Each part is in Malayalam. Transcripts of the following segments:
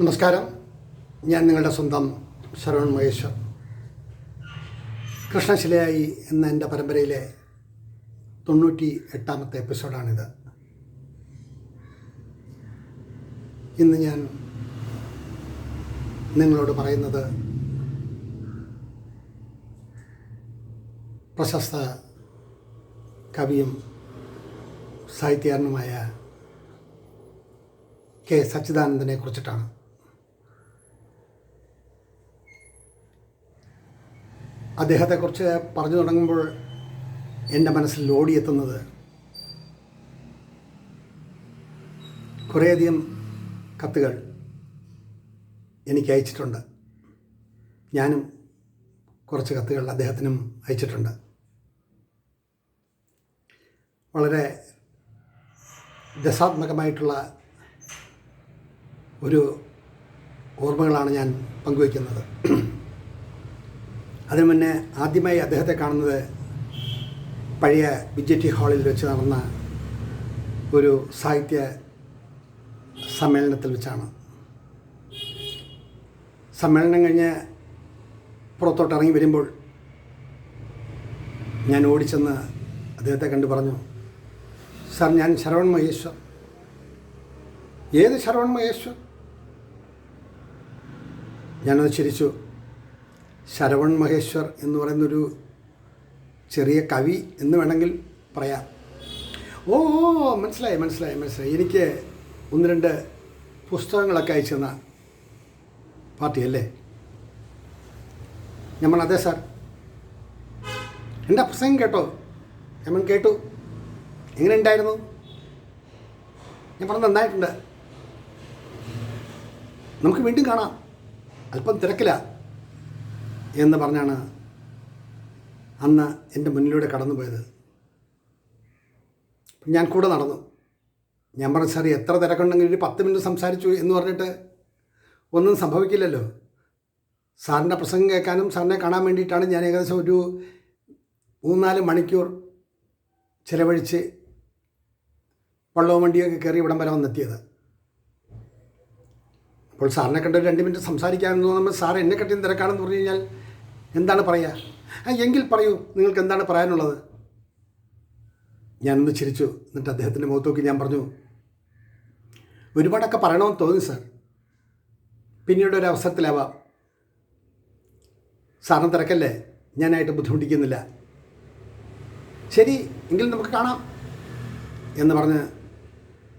നമസ്കാരം. ഞാൻ നിങ്ങളുടെ സ്വന്തം ശരവൺ മഹേശ്വർ. കൃഷ്ണശിലയായി എന്ന എന്റെ പരമ്പരയിലെ തൊണ്ണൂറ്റി എട്ടാമത്തെ എപ്പിസോഡാണിത്. ഇന്ന് ഞാൻ നിങ്ങളോട് പറയുന്നത് പ്രശസ്ത കവിയും സാഹിത്യകാരനുമായ കെ സച്ചിദാനന്ദനെ കുറിച്ചിട്ടാണ്. അദ്ദേഹത്തെക്കുറിച്ച് പറഞ്ഞു തുടങ്ങുമ്പോൾ എന്റെ മനസ്സിൽ ഓടിയെത്തുന്നത് കുറേയധികം കത്തുകൾ എനിക്ക് അയച്ചിട്ടുണ്ട്. ഞാനും കുറച്ച് കത്തുകൾ അദ്ദേഹത്തിനും അയച്ചിട്ടുണ്ട്. വളരെ രസാത്മകമായിട്ടുള്ള ഒരു ഓർമ്മകളാണ് ഞാൻ പങ്കുവയ്ക്കുന്നത്. അതിനു മുന്നേ ആദ്യമായി അദ്ദേഹത്തെ കാണുന്നത് പഴയ ബിജെറ്റി ഹാളിൽ വെച്ച് നടന്ന ഒരു സാഹിത്യ സമ്മേളനത്തിൽ വെച്ചാണ്. സമ്മേളനം കഴിഞ്ഞ് പുറത്തോട്ട് ഇറങ്ങി വരുമ്പോൾ ഞാൻ ഓടിച്ചെന്ന് അദ്ദേഹത്തെ കണ്ടു പറഞ്ഞു സാർ ഞാൻ ശരവൺ മഹേശ്വർ. ഏത് ശരവൺ മഹേശ്വർ? ഞാനത് ചിരിച്ചു. ശരവൺ മഹേശ്വർ എന്ന് പറയുന്നൊരു ചെറിയ കവി എന്ന് വേണമെങ്കിൽ പറയാം. ഓ മനസ്സിലായി മനസ്സിലായി മനസ്സിലായി. എനിക്ക് ഒന്ന് രണ്ട് പുസ്തകങ്ങളൊക്കെ അയച്ചു തന്ന പാർട്ടിയല്ലേ അല്ലേ? പറഞ്ഞു അതെ സാർ. എന്റെ പ്രസംഗം കേട്ടോ? നമ്മൾ കേട്ടു. എങ്ങനെ ഉണ്ടായിരുന്നു? ഞാൻ പറഞ്ഞ നന്നായിട്ടുണ്ട്. നമുക്ക് വീണ്ടും കാണാം. അല്പം തിരക്കില്ല എന്ന് പറഞ്ഞാണ് അന്ന് എന്റെ മുന്നിലൂടെ കടന്നുപോയത്. ഞാൻ കൂടെ നടന്നു. ഞാൻ പറഞ്ഞു സാർ എത്ര തിരക്കുണ്ടെങ്കിൽ ഒരു പത്ത് മിനിറ്റ് സംസാരിച്ചു എന്ന് പറഞ്ഞിട്ട് ഒന്നും സംഭവിക്കില്ലല്ലോ. സാറിന്റെ പ്രസംഗം കേൾക്കാനും സാറിനെ കാണാൻ വേണ്ടിയിട്ടാണ് ഞാൻ ഏകദേശം ഒരു മൂന്നാൽ മണിക്കൂർ ചിലവഴിച്ച് വള്ളവും വണ്ടിയൊക്കെ കയറി ഇവിടം വരെ വന്നെത്തിയത്. അപ്പോൾ സാറിനെ കണ്ട് രണ്ട് മിനിറ്റ് സംസാരിക്കാമെന്ന് തോന്നുമ്പോൾ സാർ എന്നെ കെട്ടിയും തിരക്കാണെന്ന് പറഞ്ഞു കഴിഞ്ഞാൽ എന്താണ് പറയുക എങ്കിൽ പറയൂ നിങ്ങൾക്ക് എന്താണ് പറയാനുള്ളത്? ഞാനൊന്ന് ചിരിച്ചു എന്നിട്ട് അദ്ദേഹത്തിന്റെ മുഖത്ത് നോക്കി ഞാൻ പറഞ്ഞു ഒരുപാടൊക്കെ പറയണമെന്ന് തോന്നി സാർ. പിന്നീട് ഒരു അവസരത്തിലാവാം. സാറിന് തിരക്കല്ലേ? ഞാനായിട്ട് ബുദ്ധിമുട്ടിക്കുന്നില്ല. ശരി എങ്കിൽ നമുക്ക് കാണാം എന്ന് പറഞ്ഞ്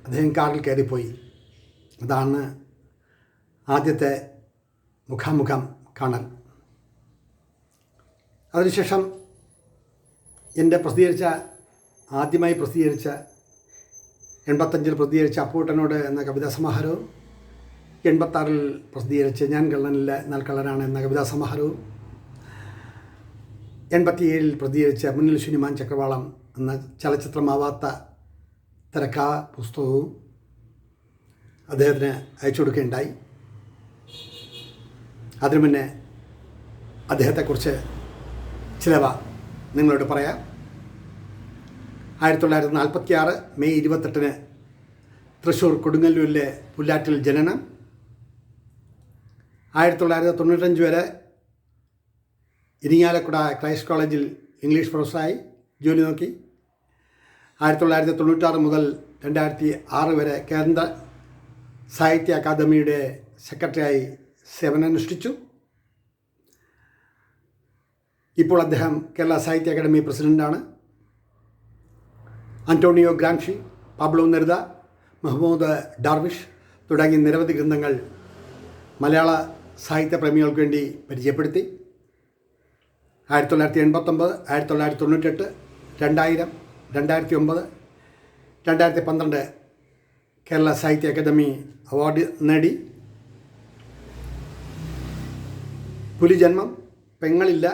അദ്ദേഹം കാറിൽ കയറിപ്പോയി. അതാണ് ആദ്യത്തെ മുഖാമുഖം കാണൽ അതിനുശേഷം എന്റെ പ്രസിദ്ധീകരിച്ച ആദ്യമായി പ്രസിദ്ധീകരിച്ച എൺപത്തഞ്ചിൽ പ്രസിദ്ധീകരിച്ച അപ്പൂട്ടനോട് എന്ന കവിതാ സമാഹാരവും എൺപത്താറിൽ പ്രസിദ്ധീകരിച്ച് ഞാൻ കള്ളനില്ല എന്നാൽ കള്ളനാണ് എന്ന കവിതാ സമാഹാരവും എൺപത്തിയേഴിൽ പ്രസിദ്ധീകരിച്ച മുന്നിൽ ശുനിമാൻ ചക്രവാളം എന്ന ചലച്ചിത്രമാവാത്ത തിരക്കാ പുസ്തകവും അദ്ദേഹത്തിന് അയച്ചു കൊടുക്കുകയുണ്ടായി. അതിനു മുന്നേ അദ്ദേഹത്തെക്കുറിച്ച് ചിലവ നിങ്ങളോട് പറയാം. ആയിരത്തി തൊള്ളായിരത്തി നാൽപ്പത്തി ആറ് മെയ് ഇരുപത്തെട്ടിന് തൃശ്ശൂർ കൊടുങ്ങല്ലൂരിലെ പുല്ലാറ്റിൽ ജനനം. ആയിരത്തി തൊള്ളായിരത്തി തൊണ്ണൂറ്റഞ്ച് വരെ ഇരിങ്ങാലക്കുട ക്രൈസ്റ്റ് കോളേജിൽ ഇംഗ്ലീഷ് പ്രൊഫസറായി ജോലി നോക്കി. ആയിരത്തി തൊള്ളായിരത്തി തൊണ്ണൂറ്റാറ് മുതൽ രണ്ടായിരത്തി ആറ് വരെ കേന്ദ്ര സാഹിത്യ അക്കാദമിയുടെ സെക്രട്ടറിയായി സേവനമനുഷ്ഠിച്ചു. ഇപ്പോൾ അദ്ദേഹം കേരള സാഹിത്യ അക്കാദമി പ്രസിഡന്റാണ് Antonio Gramsci Pablo Neruda Muhammad Darwish തുടങ്ങിയ നിരവധി ഗ്രന്ഥങ്ങൾ മലയാള സാഹിത്യ പ്രേമികൾക്ക് വേണ്ടി പരിചയപ്പെടുത്തി. ആയിരത്തി തൊള്ളായിരത്തി എൺപത്തൊമ്പത് ആയിരത്തി തൊള്ളായിരത്തി തൊണ്ണൂറ്റെട്ട് രണ്ടായിരം രണ്ടായിരത്തി ഒമ്പത് രണ്ടായിരത്തി പന്ത്രണ്ട് കേരള സാഹിത്യ അക്കാദമി അവാർഡ് നേടി. പുലിജന്മം പെങ്ങളില്ല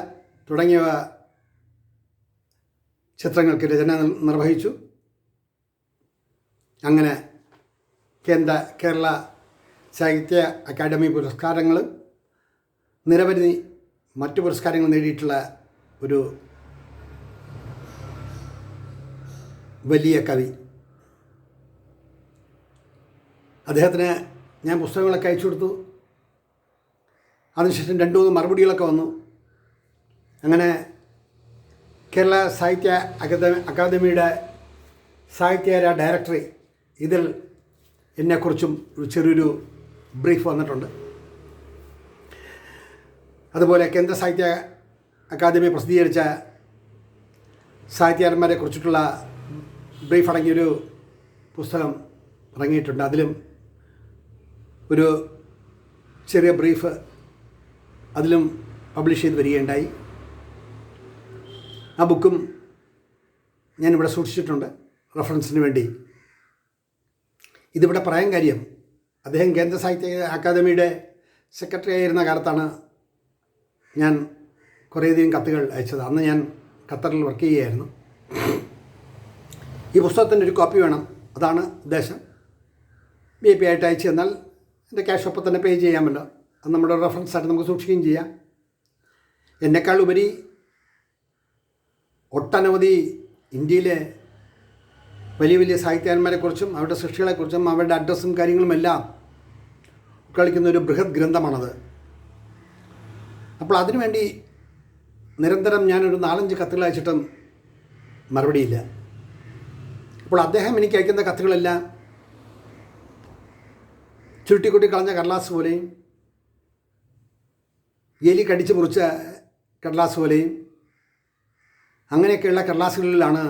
തുടങ്ങിയ ചിത്രങ്ങൾക്ക് രചന നിർവഹിച്ചു. അങ്ങനെ കേന്ദ്ര കേരള സാഹിത്യ അക്കാദമി പുരസ്കാരങ്ങൾ നിരവധി മറ്റു പുരസ്കാരങ്ങൾ നേടിയിട്ടുള്ള ഒരു വലിയ കവി. അദ്ദേഹത്തിന് ഞാൻ പുസ്തകങ്ങളൊക്കെ അയച്ചു കൊടുത്തു. അതിനുശേഷം രണ്ട് മൂന്ന് മറുപടികളൊക്കെ വന്നു. അങ്ങനെ കേരള സാഹിത്യ അക്കാദമി അക്കാദമിയുടെ സാഹിത്യകാര ഡയറക്ടറി ഇതിൽ എന്നെക്കുറിച്ചും ഒരു ചെറിയൊരു ബ്രീഫ് വന്നിട്ടുണ്ട്. അതുപോലെ കേന്ദ്ര സാഹിത്യ അക്കാദമി പ്രസിദ്ധീകരിച്ച സാഹിത്യകാരന്മാരെ കുറിച്ചിട്ടുള്ള ബ്രീഫ് അടങ്ങിയൊരു പുസ്തകം ഇറങ്ങിയിട്ടുണ്ട്. അതിലും ഒരു ചെറിയ ബ്രീഫ് അതിലും പബ്ലിഷ് ചെയ്ത് വരികയുണ്ടായി. ആ ബുക്കും ഞാനിവിടെ സൂക്ഷിച്ചിട്ടുണ്ട് റെഫറൻസിന് വേണ്ടി. ഇതിവിടെ പറയാൻ കാര്യം അദ്ദേഹം കേന്ദ്ര സാഹിത്യ അക്കാദമിയുടെ സെക്രട്ടറി ആയിരുന്ന കാലത്താണ് ഞാൻ കുറേയധികം കത്തുകൾ അയച്ചത്. അന്ന് ഞാൻ ഖത്തറിൽ വർക്ക് ചെയ്യുകയായിരുന്നു. ഈ പുസ്തകത്തിന്റെ ഒരു കോപ്പി വേണം. അതാണ് ഉദ്ദേശം. ബി എ പി ആയിട്ട് അയച്ചു തന്നാൽ എന്റെ ക്യാഷ് ഒപ്പം തന്നെ പേ ചെയ്യാമല്ലോ. അത് നമ്മുടെ റെഫറൻസ് ആയിട്ട് നമുക്ക് സൂക്ഷിക്കുകയും ചെയ്യാം. എന്നെക്കാൾ ഉപരി ഒട്ടനവധി ഇന്ത്യയിലെ വലിയ വലിയ സാഹിത്യകാരന്മാരെക്കുറിച്ചും അവരുടെ സൃഷ്ടികളെക്കുറിച്ചും അവരുടെ അഡ്രസ്സും കാര്യങ്ങളുമെല്ലാം കളിക്കുന്ന ഒരു ബൃഹത് ഗ്രന്ഥമാണത്. അപ്പോൾ അതിനുവേണ്ടി നിരന്തരം ഞാനൊരു നാലഞ്ച് കത്തുകൾ അയച്ചിട്ടും മറുപടിയില്ല. അപ്പോൾ അദ്ദേഹം എനിക്ക് അയക്കുന്ന കത്തുകളെല്ലാം ചുരുട്ടിക്കുട്ടി കളഞ്ഞ കടലാസ് പോലെയും എലി കടിച്ചു മുറിച്ച കടലാസ് പോലെയും അങ്ങനെയൊക്കെയുള്ള കടലാസുകളിലാണ്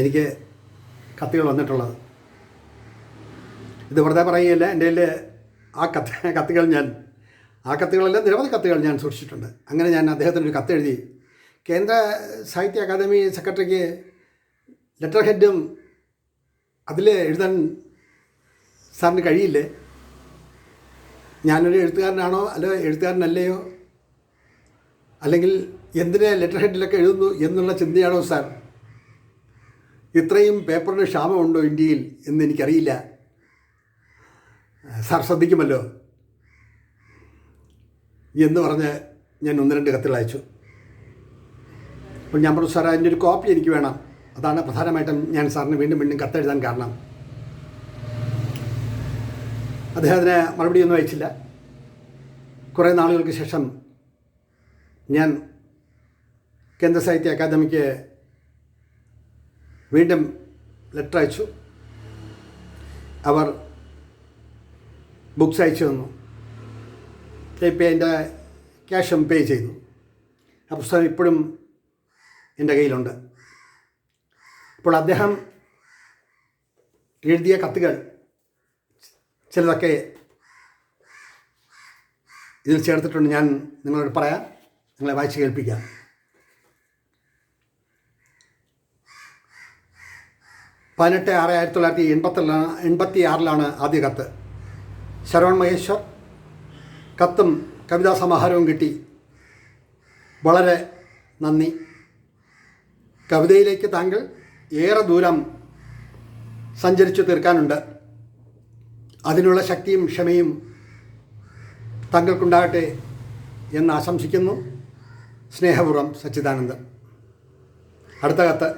എനിക്ക് കത്തുകൾ വന്നിട്ടുള്ളത്. ഇത് വെറുതെ പറയുകയല്ല എന്റെ കയ്യിൽ ആ കത്ത് കത്തുകൾ ഞാൻ ആ കത്തുകളെല്ലാം നിരവധി കത്തുകൾ ഞാൻ സൂക്ഷിച്ചിട്ടുണ്ട്. അങ്ങനെ ഞാൻ അദ്ദേഹത്തിന് ഒരു കത്തെഴുതി കേന്ദ്ര സാഹിത്യ അക്കാദമി സെക്രട്ടറിക്ക് ലെറ്റർ ഹെഡും അതിൽ എഴുതാൻ സാറിന് കഴിയില്ലേ? ഞാനൊരു എഴുത്തുകാരനാണോ അല്ലോ എഴുത്തുകാരനല്ലയോ? അല്ലെങ്കിൽ എന്തിനെ ലെറ്റർ ഹെഡിലൊക്കെ എഴുതുന്നു എന്നുള്ള ചിന്തയാണോ സാർ? ഇത്രയും പേപ്പറിന് ക്ഷാമമുണ്ടോ ഇന്ത്യയിൽ എന്ന് എനിക്കറിയില്ല. സാർ ശ്രദ്ധിക്കുമല്ലോ. എന്ന് പറഞ്ഞ് ഞാൻ ഒന്ന് രണ്ട് കത്തുകൾ അയച്ചു. അപ്പോൾ ഞാൻ പറഞ്ഞു സാർ അതിന്റെ ഒരു കോപ്പി എനിക്ക് വേണം. അതാണ് പ്രധാനമായിട്ടും ഞാൻ സാറിന് വീണ്ടും വീണ്ടും കത്തെഴുതാൻ കാരണം. അദ്ദേഹത്തിന് മറുപടിയൊന്നും അയച്ചില്ല. കുറേ നാളുകൾക്ക് ശേഷം ഞാൻ കേന്ദ്ര സാഹിത്യ അക്കാദമിക്ക് വീണ്ടും ലെറ്റർ അയച്ചു. അവർ ബുക്സ് അയച്ചു തന്നു. ഇപ്പം എന്റെ ക്യാഷും പേ ചെയ്തു. ആ പുസ്തകം ഇപ്പോഴും എന്റെ കയ്യിലുണ്ട്. അപ്പോൾ അദ്ദേഹം എഴുതിയ കത്തുകൾ ചിലതൊക്കെ ഇതിൽ ചേർത്തിട്ടുണ്ട്. ഞാൻ നിങ്ങളോട് പറയാം. നിങ്ങളെ വായിച്ച് കേൾപ്പിക്കാം. പതിനെട്ട് ആറ് ആയിരത്തി തൊള്ളായിരത്തി എൺപത്തിലാണ് എൺപത്തി ആറിലാണ് ആദ്യ കത്ത്. ശരവൺ മഹേശ്വർ കത്തും കവിതാ സമാഹാരവും കിട്ടി. വളരെ നന്ദി. കവിതയിലേക്ക് താങ്കൾ ഏറെ ദൂരം സഞ്ചരിച്ചു തീർക്കാനുണ്ട്. അതിനുള്ള ശക്തിയും ക്ഷമയും താങ്കൾക്കുണ്ടാകട്ടെ എന്ന് ആശംസിക്കുന്നു. സ്നേഹപൂർവം സച്ചിദാനന്ദൻ. അടുത്ത കത്ത്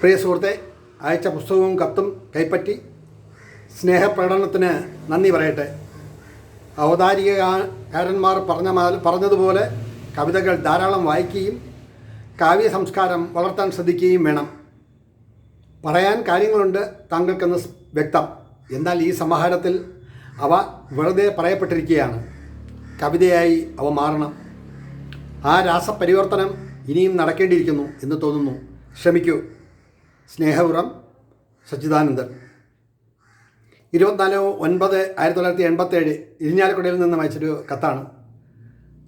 പ്രിയ സുഹൃത്തെ അയച്ച പുസ്തകവും കത്തും കൈപ്പറ്റി സ്നേഹപ്രകടനത്തിന് നന്ദി പറയട്ടെ. അവതാരികകാരന്മാർ പറഞ്ഞ പറഞ്ഞതുപോലെ കവിതകൾ ധാരാളം വായിക്കുകയും കാവ്യ സംസ്കാരം വളർത്താൻ ശ്രദ്ധിക്കുകയും വേണം. പറയാൻ കാര്യങ്ങളുണ്ട് താങ്കൾക്കെന്ന് വ്യക്തം. എന്നാൽ ഈ സമാഹാരത്തിൽ അവ വെറുതെ പറയപ്പെട്ടിരിക്കുകയാണ്. കവിതയായി അവ മാറണം. ആ രാസപരിവർത്തനം ഇനിയും നടക്കേണ്ടിയിരിക്കുന്നു എന്ന് തോന്നുന്നു. ശ്രമിക്കൂ സ്നേഹപുറം സച്ചിദാനന്ദൻ. ഇരുപത്തിനാല് ഒൻപത് ആയിരത്തി തൊള്ളായിരത്തി എൺപത്തേഴ് ഇരിഞ്ഞാലക്കുടയിൽ നിന്ന് അയച്ചൊരു കത്താണ്.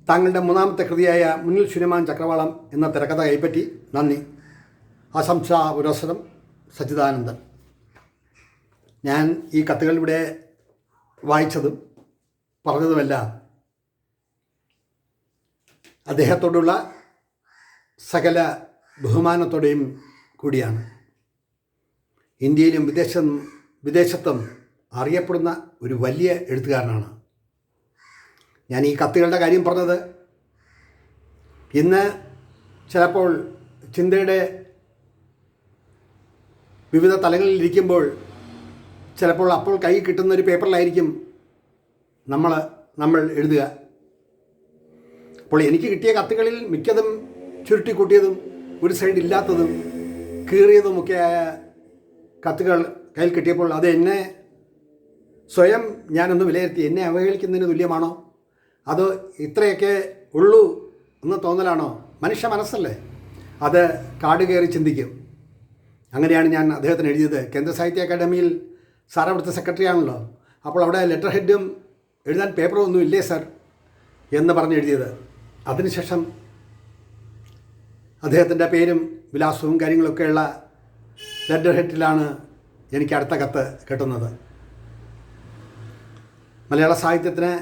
താങ്കളുടെ മൂന്നാമത്തെ കൃതിയായ മുന്നിൽ ശുനിമാൻ ചക്രവാളം എന്ന തിരക്കഥ കൈപ്പറ്റി. നന്ദി. ആശംസാ പുരസ്സരം സച്ചിദാനന്ദൻ. ഞാൻ ഈ കത്തുകളിലൂടെ വായിച്ചതും പറഞ്ഞതുമെല്ലാം അദ്ദേഹത്തോടുള്ള സകല ബഹുമാനത്തോടെയും കൂടിയാണ്. ഇന്ത്യയിലും വിദേശ വിദേശത്തും അറിയപ്പെടുന്ന ഒരു വലിയ എഴുത്തുകാരനാണ്. ഞാൻ ഈ കത്തുകളുടെ കാര്യം പറഞ്ഞത്. ഇന്ന് ചിലപ്പോൾ ചിന്തയുടെ വിവിധ തലങ്ങളിൽ ഇരിക്കുമ്പോൾ ചിലപ്പോൾ അപ്പോൾ കൈ കിട്ടുന്ന ഒരു പേപ്പറിലായിരിക്കും നമ്മൾ നമ്മൾ എഴുതുക. അപ്പോൾ എനിക്ക് കിട്ടിയ കത്തുകളിൽ മിക്കതും ചുരുട്ടിക്കൂട്ടിയതും ഒരു സൈഡ് ഇല്ലാത്തതും കീറിയതുമൊക്കെയായ കത്തുകൾ കയ്യിൽ കിട്ടിയപ്പോൾ അത് എന്നെ സ്വയം ഞാനൊന്ന് വിലയിരുത്തി. എന്നെ അവഹേളിക്കുന്നതിന് തുല്യമാണോ? അത് ഇത്രയൊക്കെ ഉള്ളൂ എന്ന് തോന്നലാണോ? മനുഷ്യ മനസ്സല്ലേ? അത് കാട് കയറി ചിന്തിക്കും. അങ്ങനെയാണ് ഞാൻ അദ്ദേഹത്തിന് എഴുതിയത്. കേന്ദ്ര സാഹിത്യ അക്കാദമിയിൽ സാർ അവിടുത്തെ സെക്രട്ടറി ആണല്ലോ. അപ്പോൾ അവിടെ ലെറ്റർ ഹെഡും എഴുതാൻ പേപ്പറും ഒന്നും ഇല്ലേ സർ എന്ന് പറഞ്ഞ് എഴുതിയത്. അതിനുശേഷം അദ്ദേഹത്തിന്റെ പേരും വിലാസവും കാര്യങ്ങളൊക്കെയുള്ള ലെറ്റർ ഹെറ്റിലാണ് എനിക്ക് അടുത്ത കത്ത് കിട്ടുന്നത്. മലയാള സാഹിത്യത്തിന്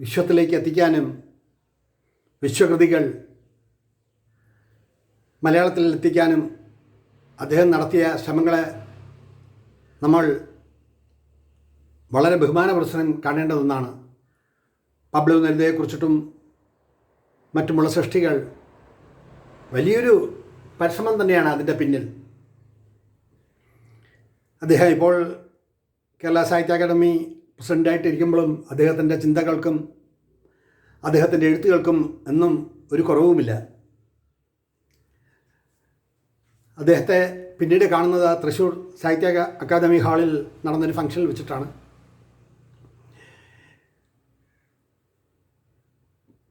വിശ്വത്തിലേക്ക് എത്തിക്കാനും വിശ്വകൃതികൾ മലയാളത്തിൽ എത്തിക്കാനും അദ്ദേഹം നടത്തിയ ശ്രമങ്ങളെ നമ്മൾ വളരെ ബഹുമാനപ്രസരം കാണേണ്ടതൊന്നാണ്. പബ്ലോ നരിതയെക്കുറിച്ചിട്ടും മറ്റുമുള്ള സൃഷ്ടികൾ വലിയൊരു പരിശ്രമം തന്നെയാണ് അതിന്റെ പിന്നിൽ. അദ്ദേഹം ഇപ്പോൾ കേരള സാഹിത്യ അക്കാദമി പ്രസിഡന്റായിട്ടിരിക്കുമ്പോഴും അദ്ദേഹത്തിന്റെ ചിന്തകൾക്കും അദ്ദേഹത്തിന്റെ എഴുത്തുകൾക്കും എന്നും ഒരു കുറവുമില്ല. അദ്ദേഹത്തെ പിന്നീട് കാണുന്നത് തൃശ്ശൂർ സാഹിത്യ അക്കാദമി ഹാളിൽ നടന്നൊരു ഫംഗ്ഷനിൽ വെച്ചിട്ടാണ്.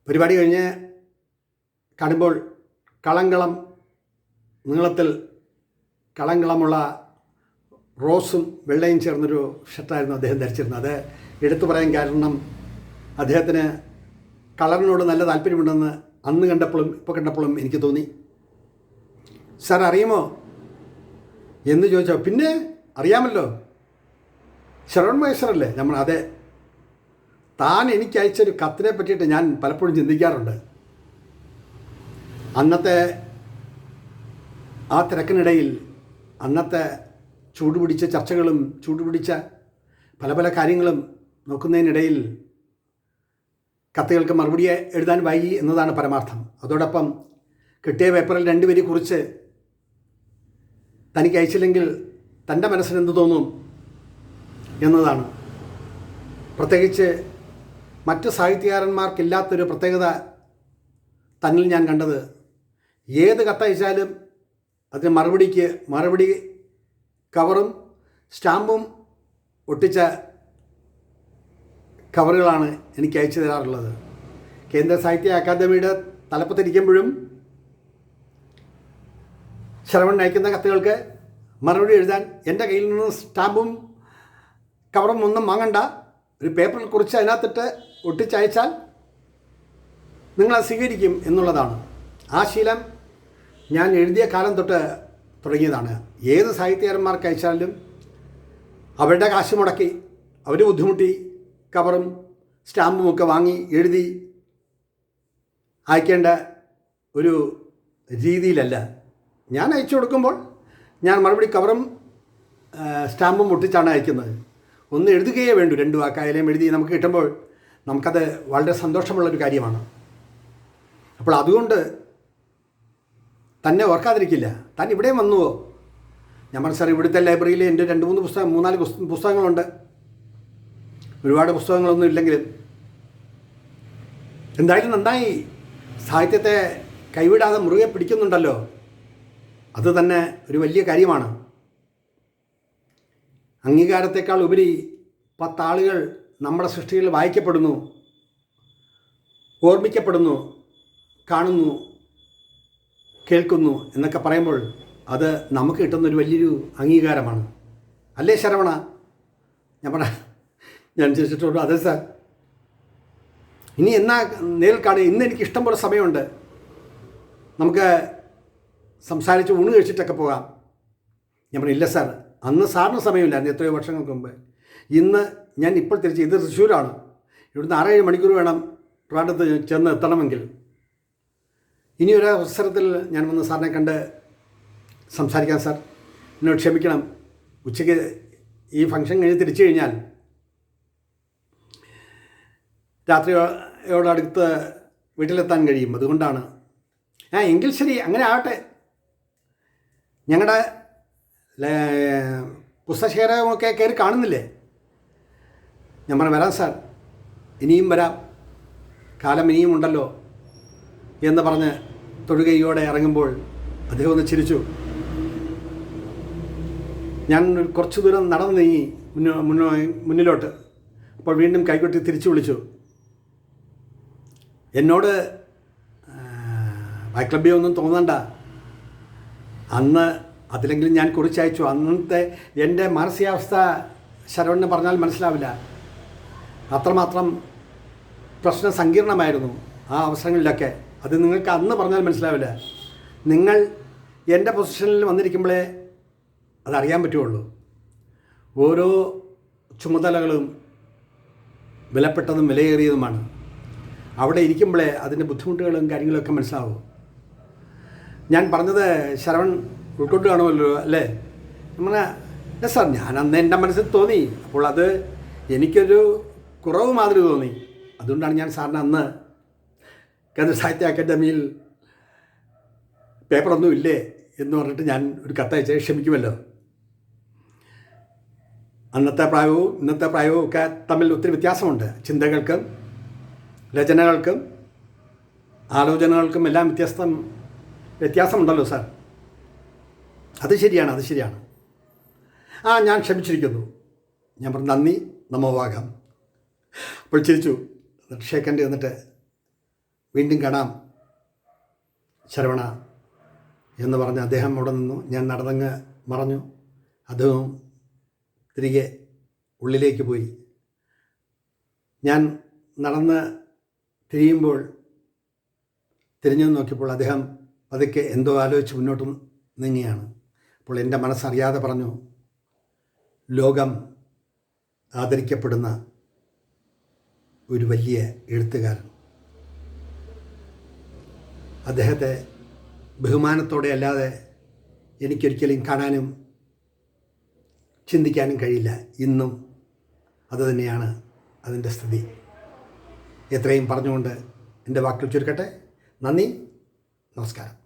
പരിപാടി കഴിഞ്ഞ് കാണുമ്പോൾ കളങ്കളം നീളത്തിൽ കളങ്കളമുള്ള റോസും വെള്ളയും ചേർന്നൊരു ഷർട്ടായിരുന്നു അദ്ദേഹം ധരിച്ചിരുന്നത്. എടുത്തു പറയാൻ കാരണം അദ്ദേഹത്തിന് കളറിനോട് നല്ല താല്പര്യമുണ്ടെന്ന് അന്ന് കണ്ടപ്പോഴും ഇപ്പോൾ കണ്ടപ്പോഴും എനിക്ക് തോന്നി. സാർ അറിയുമോ? എന്ന് ചോദിച്ചോ പിന്നെ അറിയാമല്ലോ. ശരവൺ മഹേശ്വരല്ലേ? നമ്മൾ അതെ. താൻ എനിക്ക് അയച്ചൊരു കത്തിനെ പറ്റിയിട്ട് ഞാൻ പലപ്പോഴും ചിന്തിക്കാറുണ്ട്. അന്നത്തെ ആ തിരക്കിനിടയിൽ അന്നത്തെ ചൂടുപിടിച്ച ചർച്ചകളും ചൂടുപിടിച്ച പല പല കാര്യങ്ങളും നോക്കുന്നതിനിടയിൽ കത്തുകൾക്ക് മറുപടി എഴുതാൻ വൈകി എന്നതാണ് പരമാർത്ഥം. അതോടൊപ്പം കിട്ടിയ പേപ്പറിൽ രണ്ടുപേരെ കുറിച്ച് തനിക്ക് അയച്ചില്ലെങ്കിൽ തന്റെ മനസ്സിന് എന്ത് തോന്നും എന്നതാണ്. പ്രത്യേകിച്ച് മറ്റ് സാഹിത്യകാരന്മാർക്കില്ലാത്തൊരു പ്രത്യേകത തന്നിൽ ഞാൻ കണ്ടത് ഏത് കത്തയച്ചാലും അതിന് മറുപടിക്ക് മറുപടി കവറും സ്റ്റാമ്പും ഒട്ടിച്ച കവറുകളാണ് എനിക്ക് അയച്ചു തരാറുള്ളത്. കേന്ദ്ര സാഹിത്യ അക്കാദമിയുടെ തലപ്പത്തിരിക്കുമ്പോഴും ശ്രവൺ അയക്കുന്ന കത്തുകൾക്ക് മറുപടി എഴുതാൻ എന്റെ കയ്യിൽ നിന്ന് സ്റ്റാമ്പും കവറും ഒന്നും വാങ്ങണ്ട. ഒരു പേപ്പറിൽ കുറിച്ച് അതിനകത്തിട്ട് ഒട്ടിച്ചയച്ചാൽ നിങ്ങളത് സ്വീകരിക്കും എന്നുള്ളതാണ്. ആ ശീലം ഞാൻ എഴുതിയ കാലം തൊട്ട് തുടങ്ങിയതാണ്. ഏത് സാഹിത്യകാരന്മാർക്ക് അയച്ചാലും അവരുടെ കാശ് മുടക്കി അവർ ബുദ്ധിമുട്ടി കവറും സ്റ്റാമ്പും ഒക്കെ വാങ്ങി എഴുതി അയക്കേണ്ട ഒരു രീതിയിലല്ല. ഞാൻ അയച്ചു കൊടുക്കുമ്പോൾ ഞാൻ മറുപടി കവറും സ്റ്റാമ്പും ഒട്ടിച്ചാണ് അയക്കുന്നത്. ഒന്ന് എഴുതുകയേ വേണ്ടൂ രണ്ട് വാക്കായാലും എഴുതി നമുക്ക് കിട്ടുമ്പോൾ നമുക്കത് വളരെ സന്തോഷമുള്ളൊരു കാര്യമാണ്. അപ്പോൾ അതുകൊണ്ട് തന്നെ ഓർക്കാതിരിക്കില്ല. താൻ ഇവിടെയും വന്നുവോ? ഞാൻ പറഞ്ഞു സാർ ഇവിടുത്തെ ലൈബ്രറിയിൽ എന്റെ രണ്ട് മൂന്ന് പുസ്തകം മൂന്നാൽ പുസ്ത- പുസ്തകങ്ങളുണ്ട്. ഒരുപാട് പുസ്തകങ്ങളൊന്നും ഇല്ലെങ്കിലും. എന്തായാലും നന്നായി സാഹിത്യത്തെ കൈവിടാതെ മുറുകെ പിടിക്കുന്നുണ്ടല്ലോ. അത് തന്നെ ഒരു വലിയ കാര്യമാണ്. അംഗീകാരത്തെക്കാൾ ഉപരി പത്താളുകൾ നമ്മുടെ സൃഷ്ടികൾ വായിക്കപ്പെടുന്നു ഓർമ്മിക്കപ്പെടുന്നു കാണുന്നു. കേൾക്കുന്നു എന്നൊക്കെ പറയുമ്പോൾ അത് നമുക്ക് കിട്ടുന്നൊരു വലിയൊരു അംഗീകാരമാണ്. അല്ലേ ശരവണ? ഞാൻ പറ ഞാൻ ചോദിച്ചിട്ടുണ്ട് അതെ സാർ. ഇനി എന്നാ നേരിൽ കാണുക. ഇന്ന് എനിക്ക് ഇഷ്ടം പോലെ സമയമുണ്ട്. നമുക്ക് സംസാരിച്ച് ഊണ് കഴിച്ചിട്ടൊക്കെ പോകാം. ഞാൻ പറഞ്ഞു ഇല്ല സാർ. അന്ന് സാറിന് സമയമില്ലായിരുന്നു എത്രയോ വർഷങ്ങൾക്ക് മുമ്പ്. ഇന്ന് ഞാൻ ഇപ്പോൾ തിരിച്ച് ഇത് തൃശ്ശൂരാണ്. ഇവിടുന്ന് ആറേഴ് മണിക്കൂർ വേണം ട്രാണ്ടത്ത് ചെന്ന് എത്തണമെങ്കിൽ. ഇനി ഒരു അവസരത്തിൽ ഞാൻ വന്ന് സാറിനെ കണ്ട് സംസാരിക്കാം സാർ. എന്നോട് ക്ഷമിക്കണം. ഉച്ചയ്ക്ക് ഈ ഫംഗ്ഷൻ കഴിഞ്ഞ് തിരിച്ചു കഴിഞ്ഞാൽ രാത്രിയോടടുത്ത് വീട്ടിലെത്താൻ കഴിയും. അതുകൊണ്ടാണ്. ആ എങ്കിൽ ശരി. അങ്ങനെ ആവട്ടെ. ഞങ്ങളുടെ പുസ്തകശേഖരമൊക്കെ കയറി കാണുന്നില്ലേ? ഞാൻ പറഞ്ഞു വരാം സാർ. ഇനിയും വരാം. കാലം ഇനിയും ഉണ്ടല്ലോ എന്ന് പറഞ്ഞ് തൊഴുകയോടെ ഇറങ്ങുമ്പോൾ അദ്ദേഹം ഒന്ന് ചിരിച്ചു. ഞാൻ കുറച്ച് ദൂരം നടന്നു നീങ്ങി മുന്നോ മുന്നോ മുന്നിലോട്ട്. അപ്പോൾ വീണ്ടും കൈകൊട്ടി തിരിച്ചു വിളിച്ചു. എന്നോട് വൈക്ലബ്യം ഒന്നും തോന്നണ്ട. അന്ന് അതിലെങ്കിലും ഞാൻ കുറിച്ചയച്ചു. അന്നത്തെ എന്റെ മാനസികാവസ്ഥ ശരവണിന് പറഞ്ഞാൽ മനസ്സിലാവില്ല. അത്രമാത്രം പ്രശ്നം സങ്കീർണമായിരുന്നു ആ അവസരങ്ങളിലൊക്കെ. അത് നിങ്ങൾക്ക് അന്ന് പറഞ്ഞാൽ മനസ്സിലാവില്ല. നിങ്ങൾ എന്റെ പൊസിഷനിൽ വന്നിരിക്കുമ്പോഴേ അതറിയാൻ പറ്റുള്ളൂ. ഓരോ ചുമതലകളും വിലപ്പെട്ടതും വിലയേറിയതുമാണ്. അവിടെ ഇരിക്കുമ്പോഴേ അതിന്റെ ബുദ്ധിമുട്ടുകളും കാര്യങ്ങളൊക്കെ മനസ്സിലാവും. ഞാൻ പറഞ്ഞത് ശരവൺ ഉൾക്കൊണ്ട് കാണുമല്ലോ അല്ലേ? നമ്മളെ അല്ല സാർ ഞാൻ അന്ന് എന്റെ മനസ്സിൽ തോന്നി. അപ്പോൾ അത് എനിക്കൊരു കുറവ് മാതിരി തോന്നി. അതുകൊണ്ടാണ് ഞാൻ സാറിന് അന്ന് കേന്ദ്ര സാഹിത്യ അക്കാദമിയിൽ പേപ്പറൊന്നും ഇല്ലേ എന്ന് പറഞ്ഞിട്ട് ഞാൻ ഒരു കത്തയച്ച് ക്ഷമിക്കുമല്ലോ. അന്നത്തെ പ്രായവും ഇന്നത്തെ പ്രായവും ഒക്കെ തമ്മിൽ ഒത്തിരി വ്യത്യാസമുണ്ട്. ചിന്തകൾക്കും രചനകൾക്കും ആലോചനകൾക്കും എല്ലാം വ്യത്യസ്തം വ്യത്യാസമുണ്ടല്ലോ സാർ. അത് ശരിയാണ് അത് ശരിയാണ്. ആ ഞാൻ ക്ഷമിച്ചിരിക്കുന്നു. ഞാൻ പറഞ്ഞു നന്ദി നമോവാകാം. അപ്പോൾ ചിരിച്ചു. എന്നിട്ട് ഷേക്കന്റെ എന്നിട്ട് വീണ്ടും കാണാം. ശരവണ എന്ന് പറഞ്ഞ് അദ്ദേഹം അവിടെ നിന്നു. ഞാൻ നടന്നങ്ങ് മറഞ്ഞു. അദ്ദേഹം തിരികെ ഉള്ളിലേക്ക് പോയി. ഞാൻ നടന്ന് തിരിയുമ്പോൾ തിരിഞ്ഞു നോക്കിയപ്പോൾ അദ്ദേഹം പതുക്കെ എന്തോ ആലോചിച്ച് മുന്നോട്ട് നീങ്ങിയാണ് അപ്പോൾ എന്റെ മനസ്സറിയാതെ പറഞ്ഞു ലോകം ആദരിക്കപ്പെടുന്ന ഒരു വലിയ എഴുത്തുകാരൻ. അദ്ദേഹത്തെ ബഹുമാനത്തോടെ അല്ലാതെ എനിക്കൊരിക്കലും കാണാനും ചിന്തിക്കാനും കഴിയില്ല. ഇന്നും അതുതന്നെയാണ് അതിന്റെ സ്ഥിതി. എത്രയും പറഞ്ഞുകൊണ്ട് എന്റെ വാക്കുകൾ ചുരുക്കട്ടെ. നന്ദി. നമസ്കാരം.